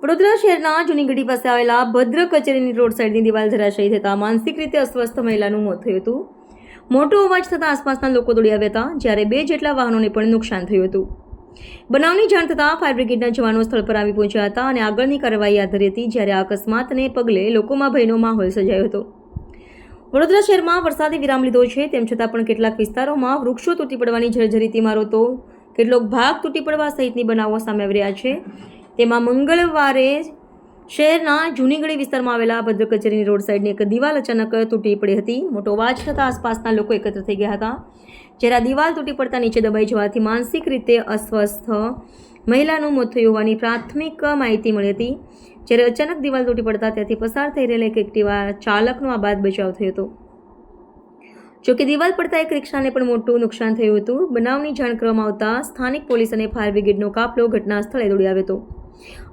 વડોદરા શહેરના જૂનીગઢી પાસે આવેલા ભદ્ર કચેરીની રોડ સાઈડની દિવાલ ધરાશયી થતાં માનસિક રીતે અસ્વસ્થ મહિલાનું મોત થયું હતું. મોટો અવાજ થતાં આસપાસના લોકો દોડી આવ્યા હતા, જ્યારે બે જેટલા વાહનોને પણ નુકસાન થયું હતું. બનાવની જાણ થતાં ફાયર બ્રિગેડના જવાનો સ્થળ પર આવી પહોંચ્યા હતા અને આગળની કાર્યવાહી હાથ ધરી હતી, જ્યારે આ અકસ્માતને પગલે લોકોમાં ભયનો માહોલ સર્જાયો હતો. વડોદરા શહેરમાં વરસાદે વિરામ લીધો છે, તેમ છતાં પણ કેટલાક વિસ્તારોમાં વૃક્ષો તૂટી પડવાની જર્જરિત ઇમારતો કેટલોક ભાગ તૂટી પડવા સહિતની બનાવો સામે આવી રહ્યા છે. તેમાં મંગળવારે શહેરના જૂનીગઢી વિસ્તારમાં આવેલા ભદ્ર કચેરીની રોડ સાઈડની એક દિવાલ અચાનક તૂટી પડી હતી. મોટો અવાજ થતાં આસપાસના લોકો એકત્ર થઈ ગયા હતા. જ્યારે દિવાલ તૂટી પડતા નીચે દબાઈ જવાથી માનસિક રીતે અસ્વસ્થ મહિલાનું મોત થયું હોવાની પ્રાથમિક માહિતી મળી હતી. જ્યારે અચાનક દિવાલ તૂટી પડતા ત્યાંથી પસાર થઈ રહેલા એક એક્ટિવા ચાલકનો આ બાદ બચાવ થયો હતો. જોકે દિવાલ પડતા એક રિક્ષાને પણ મોટું નુકસાન થયું હતું. બનાવની જાણ કરવામાં આવતા સ્થાનિક પોલીસ અને ફાયર બ્રિગેડનો કાફલો ઘટના સ્થળે દોડી આવ્યો હતો.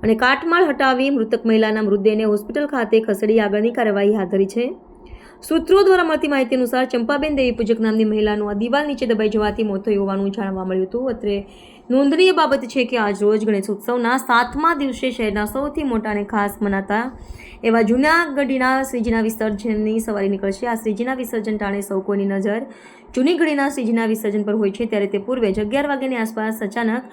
અને કાટમાળ હટાવી મૃતક મહિલાના મૃતદેહને હોસ્પિટલ ખાતે ખસેડી આગળની કાર્યવાહી હાથ ધરી છે. સૂત્રો દ્વારા મળતી માહિતી અનુસાર ચંપાબેન દેવી પૂજક નામની મહિલાનું આ દિવાલ નીચે દબાઈ જવાથી મોત થયું હોવાનું જાણવા મળ્યું હતું. અત્રે નોંધનીય બાબત છે કે આજ રોજ ગણેશ ઉત્સવના સાતમા દિવસે શહેરના સૌથી મોટા અને ખાસ મનાતા એવા જૂનાગઢીના શ્રીજીના વિસર્જનની સવારી નીકળશે. આ શ્રીજીના વિસર્જન ટાણે સૌ કોઈની નજર ઘડીના શ્રીજીના વિસર્જન પર હોય છે. ત્યારે તે પૂર્વે જ અગિયાર વાગ્યાની આસપાસ અચાનક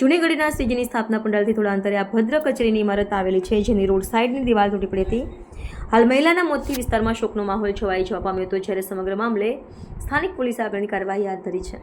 જૂનીગઢીના શ્રીજીની સ્થાપના પંડાલથી થોડા અંતરે આ ભદ્ર કચેરીની ઇમારત આવેલી છે, જેની રોડ સાઈડની દિવાલ તૂટી પડી હતી. હાલ મહિલાના મોતથી વિસ્તારમાં શોકનો માહોલ છવાઈ જવા પામ્યો હતો, જ્યારે સમગ્ર મામલે સ્થાનિક પોલીસે આગળની કાર્યવાહી હાથ ધરી છે.